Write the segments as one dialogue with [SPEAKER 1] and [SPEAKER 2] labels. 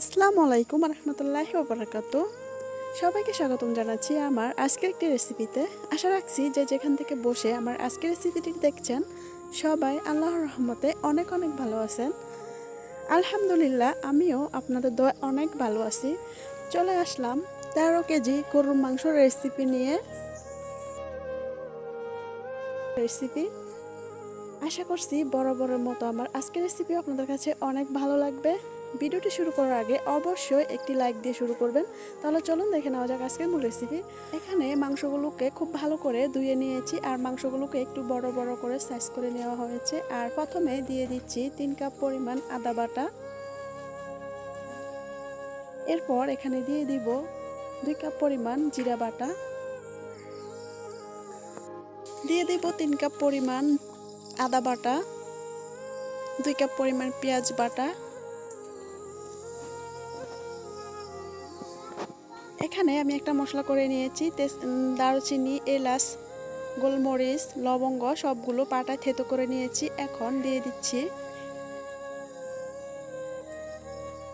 [SPEAKER 1] আসসালামু আলাইকুম রহমতুল্লাহ বারাকাতু সবাইকে স্বাগতম জানাচ্ছি আমার আজকের একটি রেসিপিতে। আশা রাখছি যে যেখান থেকে বসে আমার আজকের রেসিপিটি দেখছেন, সবাই আল্লাহর রহমতে অনেক অনেক ভালো আছেন। আলহামদুলিল্লাহ, আমিও আপনাদের দয় অনেক ভালো আছি। চলে আসলাম তেরো কেজি গরুর মাংস রেসিপি নিয়ে। রেসিপি। আশা করছি বরাবরের মতো আমার আজকের রেসিপি আপনাদের কাছে অনেক ভালো লাগবে। ভিডিওটি শুরু করার আগে অবশ্যই একটি লাইক দিয়ে শুরু করবেন। তাহলে চলুন দেখে নেওয়া যাক আজকের মূল রেসিপি এখানে মাংসগুলোকে খুব ভালো করে ধুয়ে নিয়েছি আর মাংসগুলোকে একটু বড় বড় করে সাইজ করে নেওয়া হয়েছে। আর প্রথমে দিয়ে দিচ্ছি তিন কাপ পরিমাণ আদা বাটা। এরপর এখানে দিয়ে দিব দুই কাপ পরিমাণ জিরা বাটা। দিয়ে দিব তিন কাপ পরিমাণ আদা বাটা। দুই কাপ পরিমাণ পেঁয়াজ বাটা। এখানে আমি একটা মশলা করে নিয়েছি দারুচিনি, এলাচ, গোলমরিচ, লবঙ্গ, সবগুলো পাটায় থেতো করে নিয়েছি। এখন দিয়ে দিচ্ছি,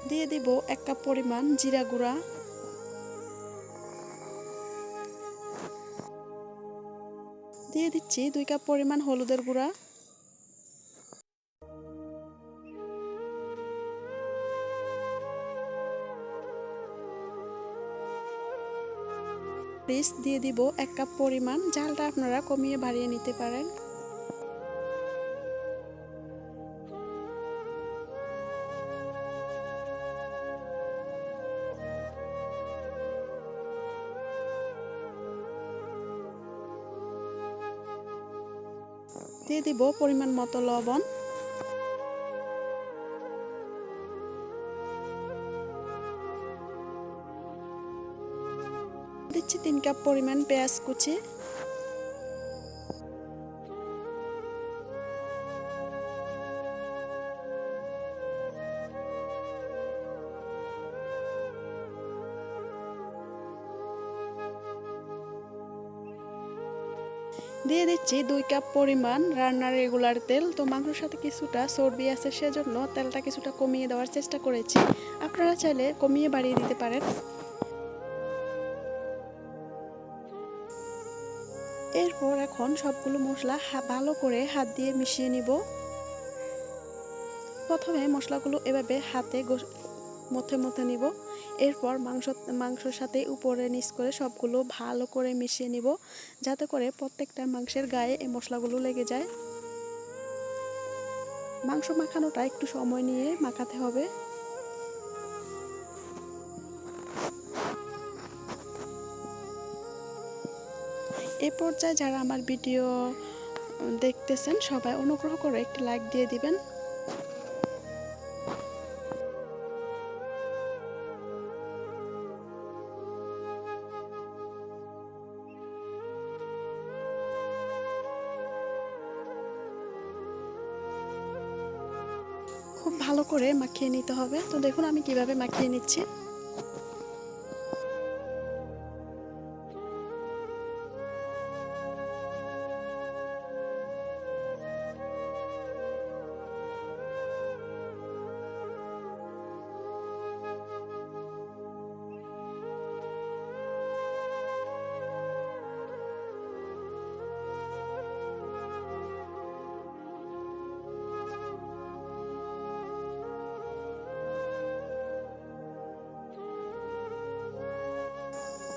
[SPEAKER 1] দিয়ে দিব এক কাপ পরিমাণ জিরা গুঁড়া। দিয়ে দিচ্ছি দুই কাপ পরিমাণ হলুদের গুঁড়া। মরিচ দিয়ে দিব এক কাপ পরিমাণ। ঝালটা আপনারা কমিয়ে বাড়িয়ে নিতে পারেন। দিয়ে দিব পরিমাণ মতো লবণ। কাপ পরিমাণ পেঁয়াজ কুচি। দিয়ে দিচ্ছি দুই কাপ পরিমাণ রান্নার রেগুলার তেল। তো মাংসের সাথে কিছুটা চর্বি আছে, সেজন্য তেলটা কিছুটা কমিয়ে দেওয়ার চেষ্টা করেছি। আপনারা চাইলে কমিয়ে বাড়িয়ে দিতে পারেন। এরপর এখন সবগুলো মশলা ভালো করে হাত দিয়ে মিশিয়ে নিব। প্রথমে মশলাগুলো এভাবে হাতে মথে মথে নিব। এরপর মাংস মাংসর সাথে উপরে নিচ করে সবগুলো ভালো করে মিশিয়ে নিব, যাতে করে প্রত্যেকটা মাংসের গায়ে এই মশলাগুলো লেগে যায়। মাংস মাখানোটা একটু সময় নিয়ে মাখাতে হবে। এই পর্যায়ে যারা আমার ভিডিও দেখতেছেন, সবাই অনুগ্রহ করে একটি লাইক দিয়ে দিবেন। খুব ভালো করে মাখিয়ে নিতে হবে। তো দেখুন আমি কীভাবে মাখিয়ে নিচ্ছি।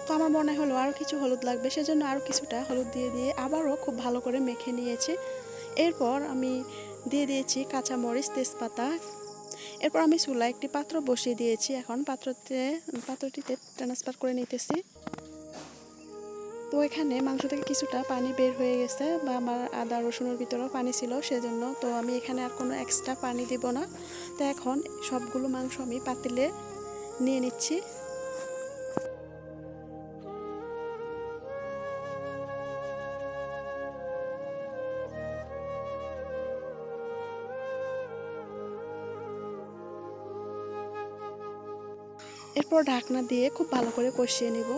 [SPEAKER 1] তো আমার মনে হলো আরও কিছু হলুদ লাগবে, সেজন্য আরও কিছুটা হলুদ দিয়ে দিয়ে আবারও খুব ভালো করে মেখে নিয়েছি। এরপর আমি দিয়ে দিয়েছি কাঁচামরিচ, তেজপাতা। এরপর আমি চুলা একটি পাত্র বসিয়ে দিয়েছি, এখন পাত্রতে, পাত্রটিতে ট্রান্সফার করে নিতেছি। তো এখানে মাংস থেকে কিছুটা পানি বের হয়ে গেছে, বা আমার আদা, রসুনের ভিতরেও পানি ছিল, সেজন্য তো আমি এখানে আর কোনো এক্সট্রা পানি দিব না। তো এখন সবগুলো মাংস আমি পাতিলে নিয়ে নিচ্ছি। এরপর ঢাকনা দিয়ে খুব ভালো করে কষিয়ে নিব।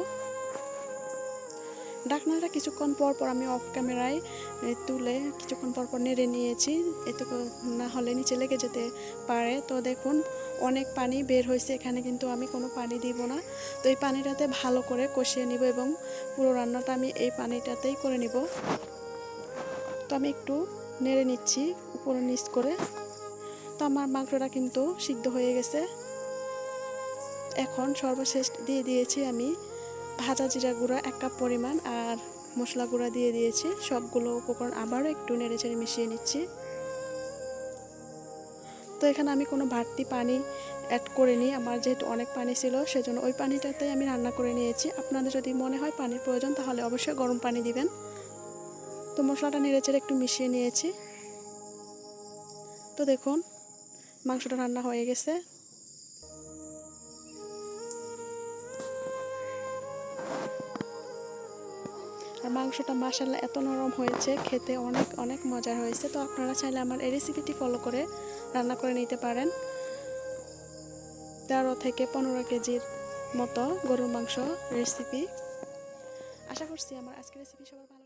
[SPEAKER 1] ঢাকনাটা কিছুক্ষণ পর পর আমি অফ ক্যামেরায় তুলে কিছুক্ষণ পর পর নেড়ে নিয়েছি। এতে না হলে নিচে লেগে যেতে পারে। তো দেখুন, অনেক পানি বের হয়েছে। এখানে কিন্তু আমি কোনো পানি দিব না। তো এই পানিটাতে ভালো করে কষিয়ে নিব এবং পুরো রান্নাটা আমি এই পানিটাতেই করে নিব। তো আমি একটু নেড়ে নিচ্ছি, উপরে নিচ করে। তো আমার মাংসটা কিন্তু সিদ্ধ হয়ে গেছে। এখন সর্বশেষ দিয়ে দিয়েছি আমি ভাজা জিরা গুঁড়া, এক কাপ পরিমাণ, আর মশলা গুঁড়া দিয়ে দিয়েছি। সবগুলো উপকরণ আবারও একটু নেড়ে চেড়ে মিশিয়ে নিচ্ছি। তো এখানে আমি কোনো বাড়তি পানি অ্যাড করিনি, আমার যেহেতু অনেক পানি ছিল, সেজন্য ওই পানিটাতেই আমি রান্না করে নিয়েছি। আপনাদের যদি মনে হয় পানির প্রয়োজন, তাহলে অবশ্যই গরম পানি দিবেন। তো মশলাটা নেড়ে চেড়ে একটু মিশিয়ে নিয়েছি। তো দেখুন, মাংসটা রান্না হয়ে গেছে। আর মাংসটা মাসাল্লা এত নরম হয়েছে, খেতে অনেক অনেক মজার হয়েছে। তো আপনারা চাইলে আমার এই রেসিপিটি ফলো করে রান্না করে নিতে পারেন। তেরো থেকে পনেরো কেজির মতো গরুর মাংস রেসিপি আশা করছি আমার আজকের রেসিপি সবার ভালো